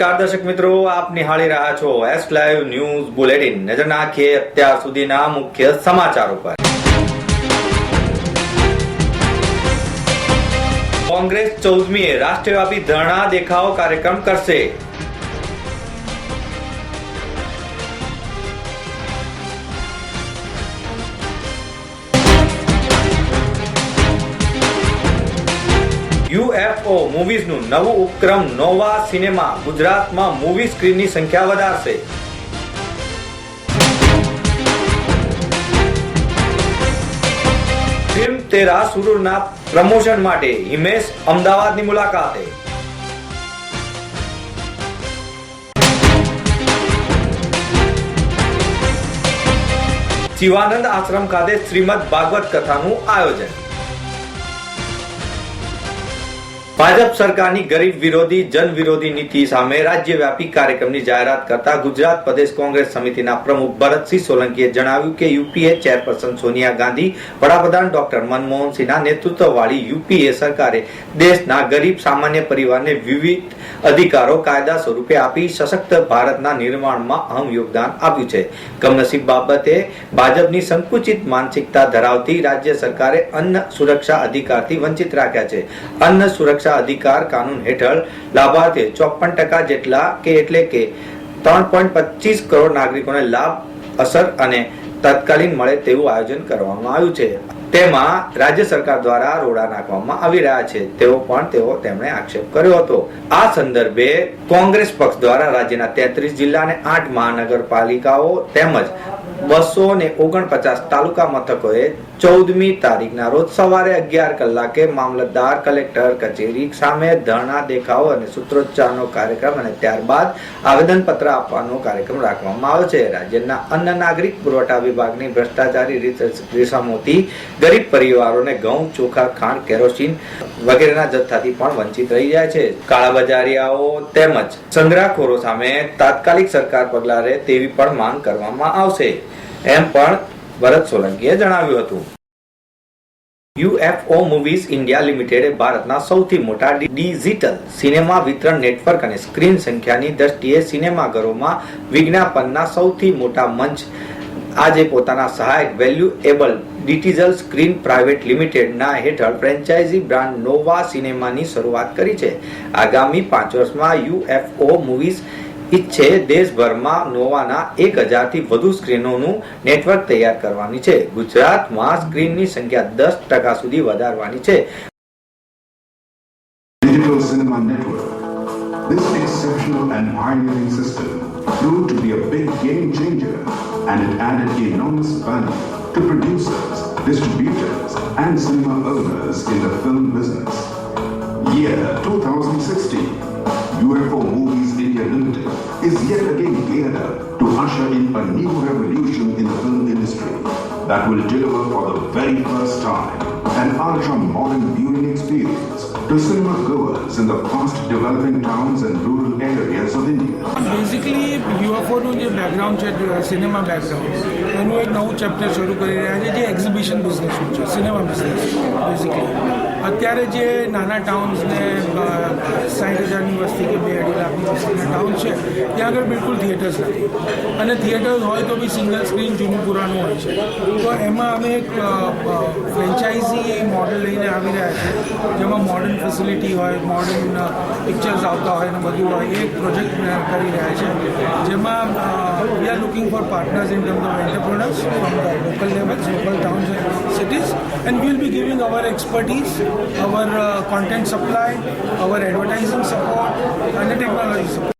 નમસ્કાર દર્શક મિત્રો, આપ નિહાળી રહ્યા છો એસ લાઈવ ન્યૂઝ બુલેટિન નજર નાખીએ અત્યાર સુધીના મુખ્ય સમાચારો પર. કોંગ્રેસ ચૌદમીએ રાષ્ટ્રવ્યાપી ધરણા દેખાવ કાર્યક્રમ કરશે. યુએફઓ મૂવીઝનું નવું ઉપક્રમ નોવા સિનેમા ગુજરાતમાં મૂવી સ્ક્રીનની સંખ્યા વધારશે. ફિલ્મ તેરા સુરુરના પ્રમોશન માટે હિમેશ અમદાવાદની મુલાકાતે. શિવાનંદ આશ્રમ ખાતે શ્રીમદ ભાગવત કથાનું આયોજન. ભાજપ સરકારની ગરીબ વિરોધી જન વિરોધી નીતિ સામે રાજ્યવ્યાપી કાર્યક્રમની જાહેરાત કરતા ગુજરાત પ્રદેશ કોંગ્રેસ સમિતિના પ્રમુખ ભરતસિંહ સોલંકીએ જણાવ્યું કે યુપીએ ચેરપર્સન સોનિયા ગાંધી, વડાપ્રધાન ડોક્ટર મનમોહનસિંહના નેતૃત્વવાળી યુપીએ સરકારે દેશના ગરીબ સામાન્ય પરિવારને વિવિધ અધિકારો, કાયદા સ્વરૂપે આપી સશક્ત ભારતના નિર્માણમાં અહમ યોગદાન આપ્યું છે. કમનસીબ બાબતે ભાજપની સંકુચિત માનસિકતા ધરાવતી રાજ્ય સરકારે અન્ન સુરક્ષા અધિકારથી વંચિત રાખ્યા છે. અન્ન સુરક્ષા અધિકાર કાનૂન હેઠળ લાભાર્થીઓ ચોપન ટકા જેટલા કે એટલે કે ત્રણ પોઈન્ટ પચીસ કરોડ નાગરિકોને લાભ, અસર અને તત્કાલીન મળે તેવું આયોજન કરવામાં આવ્યું છે. તેમાં રાજ્ય સરકાર દ્વારા રોડા નાખવામાં આવી રહ્યા છે. તેવો પણ તેઓ તેમણે આક્ષેપ કર્યો હતો. આ સંદર્ભે કોંગ્રેસ પક્ષ દ્વારા રાજ્યના તેત્રીસ જિલ્લા અને આઠ મહાનગરપાલિકાઓ તેમજ બસો ને ઓગણપચાસ તાલુકા મથકોએ ચૌદમી તારીખના રોજ સવારે અગિયાર કલાકે મામલતદાર, કલેક્ટર, કચેરી સામે ધરણા દેખાવો અને સૂત્રોચ્ચારનો કાર્યક્રમ અને ત્યારબાદ આવેદનપત્ર આપવાનો કાર્યક્રમ રાખવામાં આવ્યો છે. રાજ્યના અન્ન નાગરિક પુરવઠા વિભાગની ભ્રષ્ટાચારી રીસામોથી ગરીબ પરિવારોને ઘઉં, ચોખા, ખાંડ, કેરોસીન વગેરેના જથ્થાથી પણ વંચિત રહી જાય છે. કાળાબજારિયાઓ તેમજ સંગ્રહખોરો સામે તાત્કાલિક સરકાર પગલાં લે તેવી પણ માંગ કરવામાં આવશે. એમ પણ ભરત સોલંકીએ જણાવ્યું હતું. યુએફઓ મૂવીઝ ઇન્ડિયા લિમિટેડે ભારતના સૌથી મોટા ડિજિટલ સિનેમા વિતરણ નેટવર્ક અને સ્ક્રીન સંખ્યાની દ્રષ્ટિએ સિનેમાઘરોમાં વિજ્ઞાપનના સૌથી મોટા મંચ. આજે પોતાના સહાયક વેલ્યુએબલ ડિટિઝલ સ્ક્રીન પ્રાઇવેટ લિમિટેડના હેઠળ ફ્રેન્ચાઇઝી બ્રાન્ડ નોવા સિનેમાની શરૂઆત કરી છે. આગામી પાંચ વર્ષમાં યુએફઓ મૂવીઝ ઈચ્છે દેશભરમાં નોવાના એક હજારથી વધુ સ્ક્રીનોનું નેટવર્ક તૈયાર કરવાની છે ગુજરાતમાં સ્ક્રીનની સંખ્યા દસ ટકા સુધી વધારવાની છે Digital Cinema Network. This exceptional and pioneering system proved to be a big game changer and it added enormous value to producers, distributors, and cinema owners in the film business. usher in a new revolution in the film industry that will deliver for the very first time an ultra-modern viewing experience to cinema goers in the fast developing towns and rural areas of India. Basically યુએફઓનું જે background છે cinema background એનું એક નવું chapter શરૂ કરી રહ્યા છે જે એક્ઝિબિશન બિઝનેસનું છે સિનેમા બિઝનેસ બેઝિકલી અત્યારે જે નાના ટાઉન્સને સાઠ હજારની વસ્તી કે બે અઢી લાખની વસ્તીના ટાઉન છે, ત્યાં આગળ બિલકુલ થિયેટર્સ નથી. અને થિયેટર્સ હોય તો બી સિંગલ સ્ક્રીન જૂનું પુરાણું હોય છે. તો એમાં અમે એક ફ્રેન્ચાઇઝી મોડલ લઈને આવી રહ્યા છે. જેમાં મોડર્ન ફેસિલિટી હોય મોડર્ન પિક્ચર્સ આવતા હોય ને બધું હોય, એ પ્રોજેક્ટ કરી રહ્યા છે. જેમાં we are looking for partners in terms of entrepreneurs from the local levels local towns and cities be giving our expertise, our uh, content supply, our advertising support, and the technology support.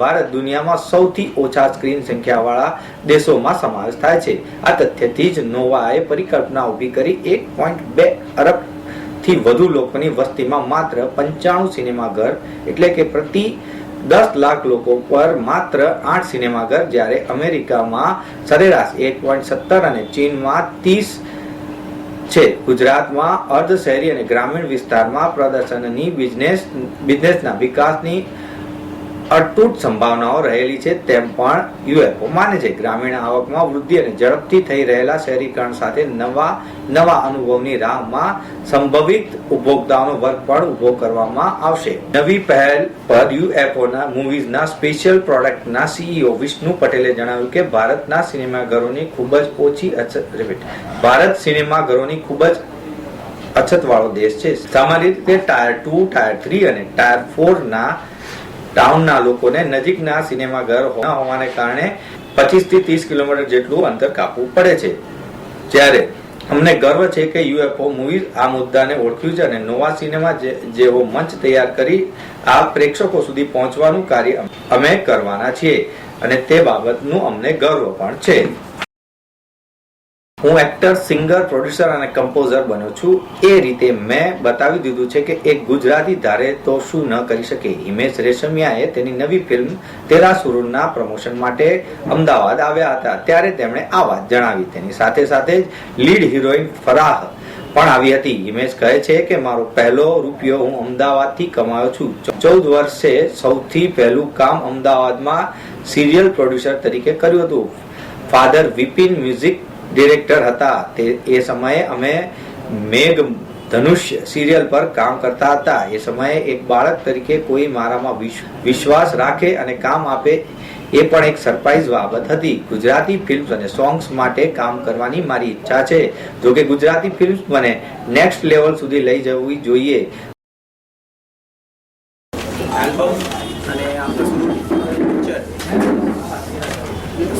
Bharat દુનિયામાં સૌથી ઓછા screen સંખ્યાવાળા દેશોમાં સમાવેશ થાય છે આ તથ્યથી જ નોવાએ પરિકલ્પના ઊભી કરી એક પોઈન્ટ બે અરબથી વધુ લોકોની વસ્તીમાં માત્ર પંચાણું સિનેમાઘર એટલે કે પ્રતિ દસ લાખ લોકો પર માત્ર આઠ સિનેમાઘર જ્યારે અમેરિકામાં સરેરાશ એક પોઈન્ટ સત્તર અને ચીનમાં ત્રીસ છે. ગુજરાતમાં અર્ધ શહેરી અને ગ્રામીણ વિસ્તારમાં પ્રદર્શનની બિઝનેસ બિઝનેસના વિકાસની અતૂટ સંભાવનાઓ રહેલી છે તેમ પણ યુએફઓ માને છે, ગ્રામીણ આવકમાં વૃદ્ધિ અને ઝડપથી થઈ રહેલા શહેરીકરણ સાથે નવા નવા અનુભવની રાહમાં સંભવિત ઉપભોક્તાઓનો વર્ગ પણ ઊભો કરવામાં આવશે નવી પહેલ પર યુએફઓના મૂવીઝના સ્પેશિયલ પ્રોડક્ટના સીઈઓ વિષ્ણુ પટેલે જણાવ્યું કે ભારતના સિનેમાઘરોની ખૂબ જ ઓછી અછત. ભારત સિનેમાઘરોની ખૂબ જ અછતવાળો દેશ છે સામાન્ય રીતે ટાયર ટુ, ટાયર થ્રી અને ટાયર ફોર ના ટાઉનના લોકોને નજીકના સિનેમાઘર ન હોવાને કારણે પચીસથી ત્રીસ કિલોમીટર જેટલું અંતર કાપવું પડે છે. જ્યારે અમને ગર્વ છે કે યુએફઓ મૂવીઝ આ મુદ્દાને ઓળખ્યું છે અને નોવા સિનેમા જેવો મંચ તૈયાર કરી આ પ્રેક્ષકો સુધી પહોંચવાનું કાર્ય અમે કરવાના છીએ. અને તે બાબતનું અમને ગર્વ પણ છે. હું એક્ટર સિંગર પ્રોડ્યુસર અને કમ્પોઝર બન્યો છું. એ રીતે મેં બતાવી દીધું છે કે એક ગુજરાતી ધારે તો શું ન કરી શકે? હિમેશ રેશમિયાએ તેની નવી ફિલ્મ તેરા સુરુના પ્રમોશન માટે અમદાવાદ આવ્યા હતા. ત્યારે તેમણે આ વાત જણાવી. તેની સાથે સાથે જ લીડ હિરોઈન ફરાહ પણ આવી હતી. હિમેશ કહે છે કે મારો પહેલો રૂપિયો હું અમદાવાદથી કમાયો છું. ચૌદ વર્ષે સૌથી પહેલું કામ અમદાવાદમાં સિરિયલ પ્રોડ્યુસર તરીકે કર્યું હતું. ફાધર વિપિન મ્યુઝિક ડિરેક્ટર હતા. તે એ સમયે અમે મેઘ ધનુષ્ય સિરિયલ પર કામ કરતા હતા. એ સમયે એક બાળક તરીકે કોઈ મારામાં વિશ- વિશ્વાસ રાખે અને કામ આપે એ પણ એક સરપ્રાઈઝ બાબત હતી. ગુજરાતી ફિલ્મ્સ અને સોંગ્સ માટે કામ કરવાની મારી ઈચ્છા છે. જો કે ગુજરાતી ફિલ્મ્સ મને નેક્સ્ટ લેવલ સુધી લઈ જવી જોઈએ. આલ્બમ અને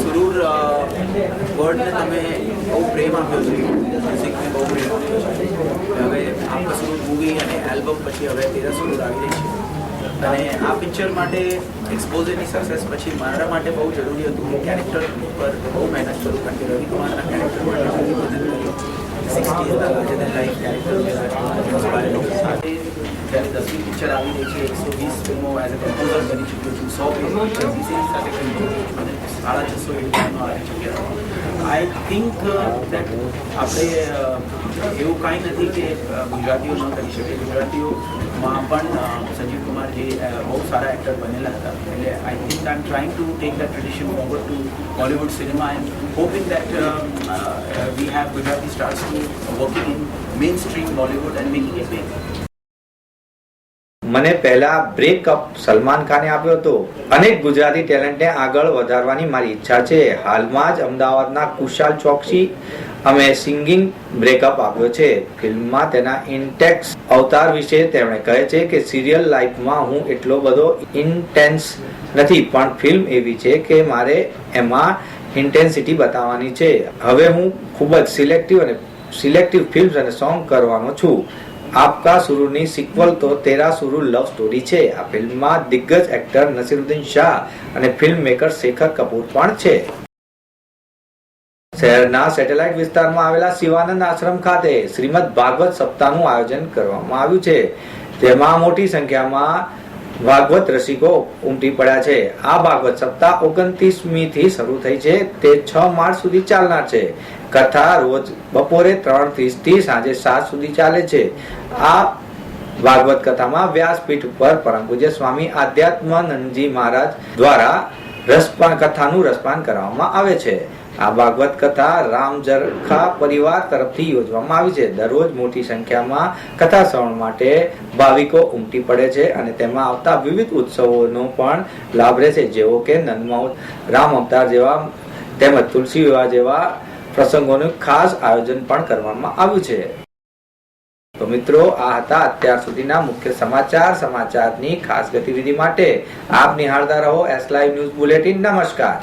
સુરૂર વર્ડને તમે બહુ પ્રેમ આપ્યો છે. મ્યુઝિકને બહુ પ્રેમ આપ્યો છે. હવે આ સુરૂર મૂવી અને આલ્બમ પછી હવે તેરા સુરૂર આવી રહી છે. અને આ પિક્ચર માટે એક્સપોઝરની સક્સેસ પછી મારા માટે બહુ જરૂરી હતું હું કેરેક્ટર પર બહુ મહેનત કરું, કારણ કે રવિકુમારના કેરેક્ટર માટે સિક્સટીઝના લાર્જર દેન લાઈફ કેરેક્ટર સાથે જ્યારે દસમી પિક્ચર આવી રહી છે, એકસો વીસ ફિલ્મો એઝ અ કમ્પોઝર બની ચૂક્યો છું, સો ફિલ્મો સાથે સાડા છસો એડિશનો આવી ચૂક્યા આઈ થિંક દેટ આપણે અ, એવું કાંઈ નથી કે અ, ગુજરાતીઓ ન કરી શકે ગુજરાતીઓમાં પણ અ, સંજીવ કુમાર જે અ, બહુ સારા એક્ટર બનેલા હતા એટલે I think I am trying to take that tradition forward to Bollywood cinema and hoping that um, uh, we have Gujarati stars to working in mainstream Bollywood and making it big. મને પહેલા breakup Salman ખાને આપ્યો હતો. અનેક ગુજરાતી ટેલેન્ટને આગળ વધારવાની મારી ઈચ્છા છે. હાલમાં જ અમદાવાદના કુશાલ ચોકસી અમે સિંગિંગ બ્રેકઅપ આપ્યો છે. ફિલ્મમાં તેના ઇન્ટેક્સ અવતાર વિશે તેમણે કહે છે કે સિરિયલ લાઈફમાં હું એટલો બધો ઇન્ટેન્સ નથી, પણ ફિલ્મ એવી છે કે મારે એમાં ઇન્ટેન્સિટી બતાવવાની છે. હવે હું ખૂબ જ સિલેક્ટિવ અને સિલેક્ટિવ ફિલ્મ્સ અને સોંગ કરવાનો છું. આપકા સુરુની સિક્વલ તો તેરા સુરુ લવ સ્ટોરી છે આ ફિલ્મમાં દિગ્ગજ એક્ટર નસીરુદ્દીન શાહ અને ફિલ્મ મેકર શેખર કપૂર પણ છે શહેરના સેટેલાઇટ વિસ્તારમાં આવેલા શિવાનંદ આશ્રમ ખાતે શ્રીમદ ભાગવત સપ્તાહનું આયોજન કરવામાં આવ્યું છે। તેમાં મોટી સંખ્યામાં ભાગવત રસિકો ઉમટી પડ્યા છે. આ ભાગવત સપ્તાહ ઓગણત્રીસમી થી શરૂ થઈ છે. તે છ માર્ચ સુધી ચાલનાર છે. કથા રોજ બપોરે ત્રણ ત્રીસથી સાંજે સાત સુધી ચાલે છે. આ ભાગવત કથામાં વ્યાસપીઠ ઉપર પરમ પૂજ્ય સ્વામી આધ્યાત્માનંદજી મહારાજ દ્વારા રસપાન કથાનું રસપાન કરવામાં આવે છે. આ ભાગવત કથા રામજરખા પરિવાર તરફથી યોજવામાં આવી છે. દરરોજ મોટી સંખ્યામાં કથા શ્રવણ માટે ભાવિકો ઉમટી પડે છે અને તેમાં આવતા વિવિધ ઉત્સવોનો પણ લાભ રહેશે જેવો કે નંદમાઉ રામ અવતાર જેવા તેમજ તુલસી વિવાહ જેવા પ્રસંગોનું ખાસ આયોજન પણ કરવામાં આવ્યું છે. તો મિત્રો, આ હતા અત્યાર સુધીના મુખ્ય સમાચાર, સમાચારની ખાસ ગતિવિધિ માટે આપ નિહાળતા રહો એસ લાઈવ ન્યૂઝ બુલેટિન નમસ્કાર.